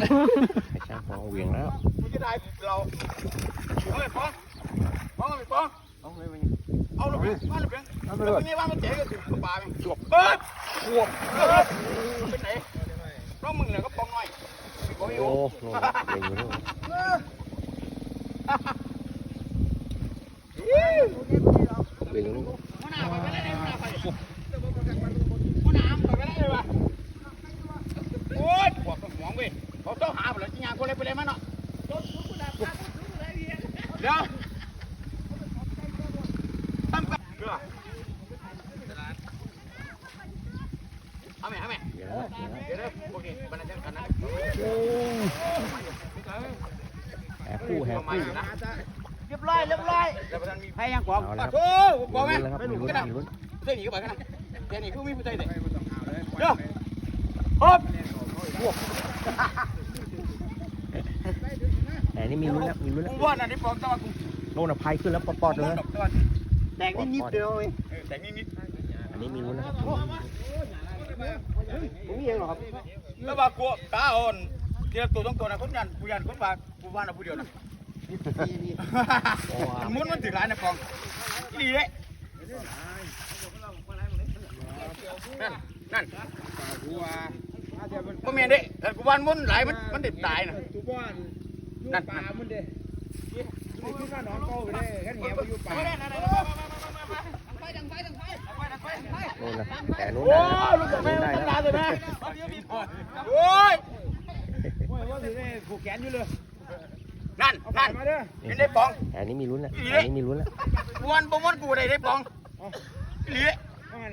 ไอ้ช่างฟองเหวีย เขาต้องหาไปแล้วจริงๆคนเลยไปเลยมันเนาะเดี๋ยวตั้มกันเอาไหมเอาไหมเหวียงแล้วเหวียงแล้วเดี๋ยวเด้อโอเคบันไดกันนะแหกคู่แหกคู่เรียบร้อยเรียบร้อยแล้วประธานมีไพ่ยังกว่าเอาแล้วโอ้บอกไหมลุ้นแล้วครับไม่รู้ลุ้นกันนะลุ้นเส้นหนีก็ไปกันนะเส้นหนีคือมีผู้ใจเด็กเดี๋ยวฮึบแต่ นี่มีลุ้นแล้วมีลุ้นกูแล้วว่าน่ะนี่ปอกตะวันกูโน่นอะพายขึ้นแล้วปอดๆเลยนะตะวันแตกนิดนิดเดียวเองแต่นิดนิดอันนี้มีลุ้นแล้วครับผมมีเองหรอครับแล้วว่ากูตาอ่อนเดี๋ยวตัวต้องตัวนะคนยันกูยันคนว่ากูว่านะผู้เดียวนะมุนมันถือหลายนะปองดีเลยนั่นนั่นกูว่าอาจจะเป็นบ่แม่นเด้แต่กูว่ามุนหลายมันมันเด็ดตายนะ ตัวบ้านป่ามันเด้นี่คือข้าน้องเก่าไปเด้ขันเหวอยู่ป่าโน่นนะแต่นู้นโอ้ได้ยลูกแล้วแม่นู้นได้มันแล้วตาเลยนะโอ้ยโอ้ยว่าสิได้ผูกแขนอยู่เลยนั่นนั่นเห็นได้ปองแต่นี้มีลุ้นแล้วแต่นี้มีลุ้นแล้ววันบ่วันกูได้ได้ปองเหลียมัน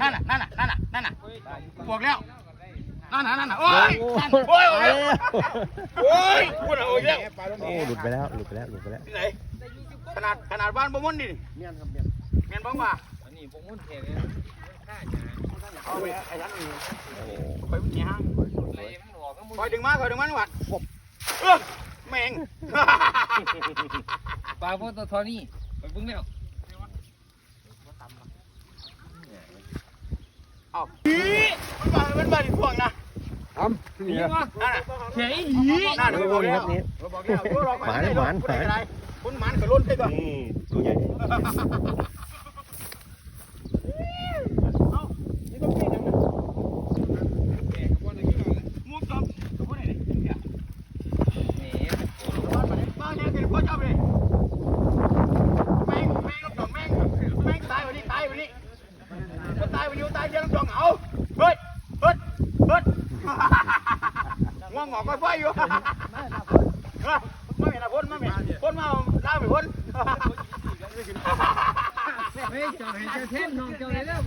นั่นน่ะนั่นน่ะนั่นน่ะนั่นน่ะบอกแล้ว นั่นน่ะนั่นน่ะโอ้ยโอ้นั่นโอ้ยไปโอ้ยแล้วโอ้ยกูน่ะโอ้ยแล้วปลาลงโอ้หลุดไปแล้วหลุดไปแล้วหลุดไปแล้วที่ไหนขนาดขนาดบ้านบ่มันนี่เมียนครับเมียนแม่นบ้องว่าอันนี้ผมมุ่นเทเลยเอาไปไอ้ท่านนี่โอ้ไปมันห้างสวยคอยดึงมาคอยดึงมาหวัดเออแม่งปลาพวกตัวทอนี่ไปบึ้งแล้วเอาหีมันมามันมาที่พวงนะ ทำนี่วะนั่นน่ะเฮ้ยหีนั่นโอ้น่ะโหบอกนี่แล้ควรับนี่บอกแล้วกูรอหมานหมานหมานคุณหมานก็ล้นไปก่อนนี่ตัวใหญ่มุกจอมตัวผู้ใดเนี่ยบ้านเนี่ยบ้านเนี่ยเป็นพ่อเจ้าเลยแม่งแม่งลูกจองแม่งแม่งตายวันนี้ตายวันนี้ก็ตายวันนี้ตายเดี๋ยวลูกจองเอาเฮ้ยเฮ้ยเฮ้ย ง่วงหงอกก็ไฟอยู่ไม่เห็นนะพ่นไม่เห็นพ่นมาล่าไปพ่นเฮ้ยจ่อเห็นจะเท่นน้องเจ้าเลยแล้ว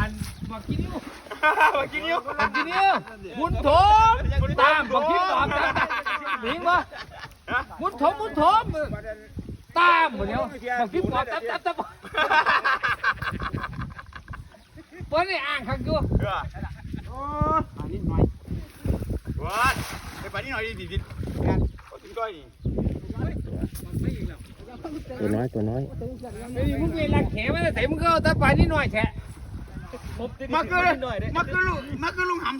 อันบอกกินนิ้วมากินนิ้วบอกกินนิ้วมุนโถมตามบอกกินตามตามหนิงมามุนโถมมุนโถมตามหมดแล้วบอกกินตามตามตามตามเปิ้ลนี่อ่างขังอ ยู่โอ้นิดหน่อยวัดไปไปนิดหน่อยดิดิดิก็ถึงก้อยนี่ตัวน้อยตัวน้อยไอ้มึงเวลาแขมาแต่มึงก็เอาตาไปนิดหน่อยแฉะมาเกลือมาเกลือลุงมาเกลือลุงหำ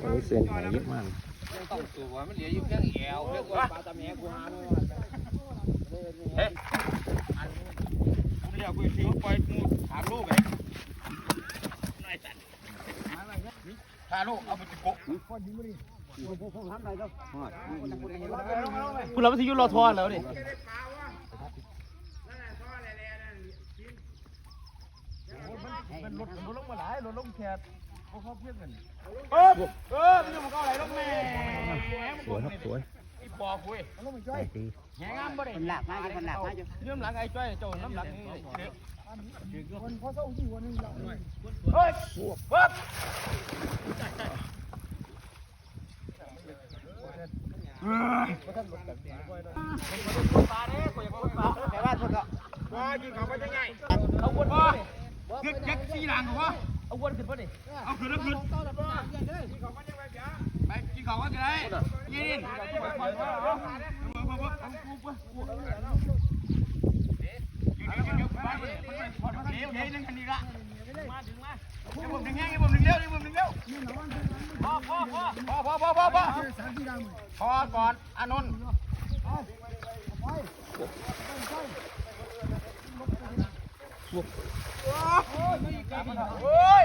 โอ้ยเสียนใหญ่เยอะมากต้องตัวมันเหลืออยู่เพียงแอวเรียกว่าปลาตะแมกูหาเนาะเฮ้ยกู เรียกกูสิปล่อยมูถามลูกไงถามลูกเอาไปจิกโกคุณเราไม่ทิ้งรอทอนแล้วดิเออเออมันจะมาเข้าอะไรลูกแม่สวยครับสวยไอ้ ปอคุยใหญ่ดีแง่งามบ่ได้มันหลักมากมันหลักมากเรื่องหลังไอ้จ้อยเจ้าน้ำหลังนี่เด็กคนเพราะเจ้าที่วันนี้เราเฮ้ยปั๊บแต่ว่าพวกเราว่ากินข้าวไปยังไงเอาวนมาคือยักซี่หลังเหรอเอาวนขึ้นป่ะนี่เอาขึ้นแล้วขึ้น ไปกินของกันก็ได้ยินพอก่อนอนุนโอ้ย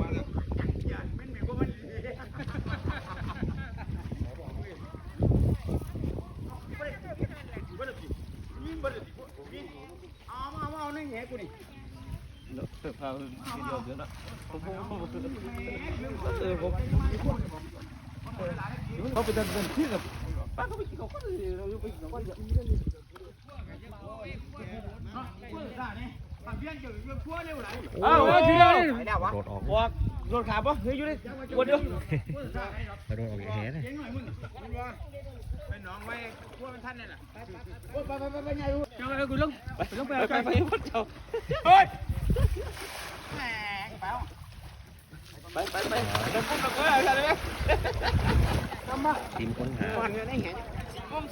เขาไปเดินเดินที่กับป้าเขาไปกินเขาก็เลยเราไปกินเขาก็เลยเนาะเพื่อ้เหาเดี๋ยวรถออก โดนขาปะเฮ้ยอยู่ดิคนเดียวไปโดดออกจากแหเลยเป็นน้องไว้พวกท่านนี่แหละเจ้าไอ้กูลงลงไปเอาใจไปวัดเจ้าเฮ้ยไปไปไปเดินพุ่งกับกูอะไรไหมทีมค้นหาก่อนเนี่ยในแห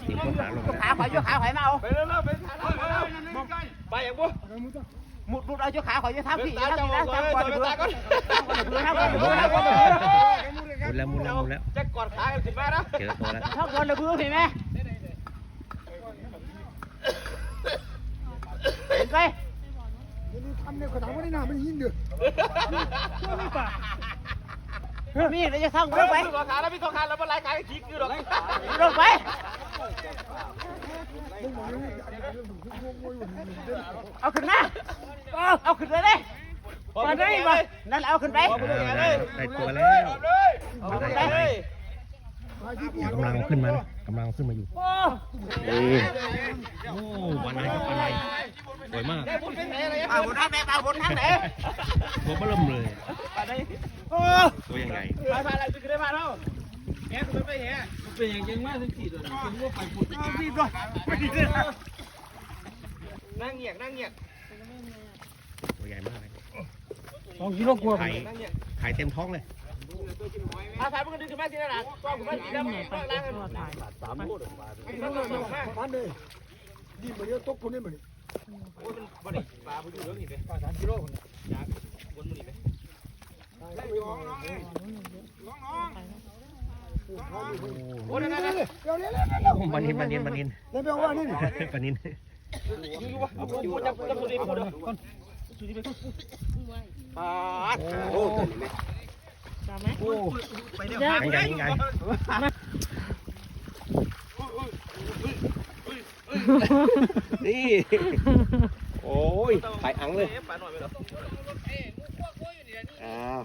ทีมค้นหาลงขาแล้วข่อยยกขาข่อยมาเอาไปเร็วๆไปทาน ไปยังบุหมุดหมุดเอาจุขาขอจะทำพี่จะทำพี่นะทำก่อนเดี๋ยวทำก่อนเดี๋ยวทำก่อนเดี๋ยวทำก่อนมุดแล้วมุดแล้วมุดแล้วจะกอดขากันสิแม่นะเจอตัวแล้วทำก่อนเดี๋ยวเบื่อพี่แม่ไปทำเนี่ยขนาดว่าในน้ำมันหินเด้อช่วยไม่ป่า มีเราจะท่องลงไปกอดขาแล้วพี่กอดขาแล้วมันลายขาขี้คือหรอกลงไปเอาขึ้นมาเอาขึ้นเลยเลยมาได้มานั่นเอาขึ้นไปอ่าได้ได้ตัวแล้วเอาขึ้นไปกำลังเอาขึ้นมานะกำลังเอาขึ้นมาอยู่โอ้นี่โอ้ปลาไหลครับปลาไหลสวยมากพูดเป็นอะไรปาบนทางไหนปาบนทางไหนตัวเบิ่มเลยโอ้ ตัวใหญ่ไปไปอะไรจะได้มาเท่าแกคุณไปแห่เป็นอย่างจริงมากทั้งสี่ตัวจริงว่าไปพูดดีด้วยไม่ดีเลยนั่งเงียบนั่งเงียบตัวใหญ่มากเลยสองกิโลกว่าไข่ไข่เต็มท้องเลยอาสามันก็ดึงขึ้นมาทีละหลังกองขึ้นมาทีละหลังล้างกันสามพูดมันก็ลงมาพันเลยดีมาเยอะตกคนนี้มันโอ้ยมันบ่ได้ปลาไปอยู่เรื่องนี้ไปสามกิโลคน โอ้ยมันนินมันนินมันนินแล้วไปว่านี่มันนินปาดโอ้ตามไหมโอ้ไปเดี๋ยวยังไงยังไงนี่โอ้ยไข่อังเลยอ้าว